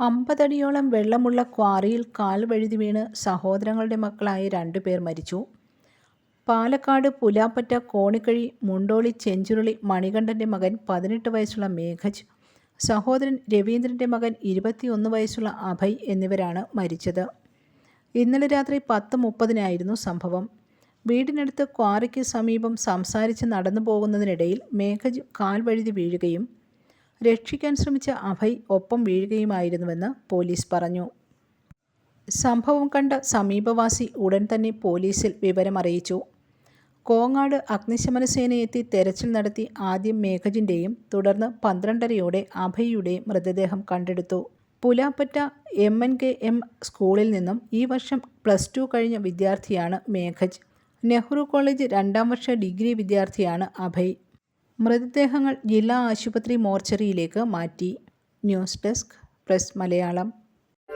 അമ്പതടിയോളം വെള്ളമുള്ള ക്വാറിയിൽ കാൽ വഴുതി വീണ് സഹോദരങ്ങളുടെ മക്കളായ രണ്ടുപേർ മരിച്ചു. പാലക്കാട് പുലാപ്പറ്റ കോണിക്കഴി മുണ്ടോളി ചെഞ്ചുരുളി മണികണ്ഠന്റെ മകൻ പതിനെട്ട് വയസ്സുള്ള മേഘജ് സഹോദരൻ രവീന്ദ്രന്റെ മകൻ ഇരുപത്തിയൊന്ന് വയസ്സുള്ള അഭയ് എന്നിവരാണ് മരിച്ചത്. ഇന്നലെ രാത്രി പത്ത് മുപ്പതിനായിരുന്നു സംഭവം. വീടിനടുത്ത് ക്വാറിക്ക് സമീപം സംസാരിച്ച് നടന്നു പോകുന്നതിനിടയിൽ മേഘജ് കാൽ വഴുതി വീഴുകയും രക്ഷിക്കാൻ ശ്രമിച്ച അഭയ് ഒപ്പം വീഴുകയുമായിരുന്നുവെന്ന് പോലീസ് പറഞ്ഞു. സംഭവം കണ്ട സമീപവാസി ഉടൻ തന്നെ പോലീസിൽ വിവരമറിയിച്ചു കോങ്ങാട് അഗ്നിശമന സേനയെത്തി തെരച്ചിൽ നടത്തി ആദ്യം മേഘജിന്റെയും തുടർന്ന് പന്ത്രണ്ടരയോടെ അഭയുടെയും മൃതദേഹം കണ്ടെടുത്തു. Pulapatta M N K M സ്കൂളിൽ നിന്നും ഈ വർഷം പ്ലസ് ടു കഴിഞ്ഞ വിദ്യാർത്ഥിയാണ് മേഘജ്. നെഹ്റു കോളേജ് രണ്ടാം വർഷ ഡിഗ്രി വിദ്യാർത്ഥിയാണ് അഭയ്. മൃതദേഹങ്ങൾ ജില്ലാ ആശുപത്രി മോർച്ചറിയിലേക്ക് മാറ്റി. News desk press Malayalam.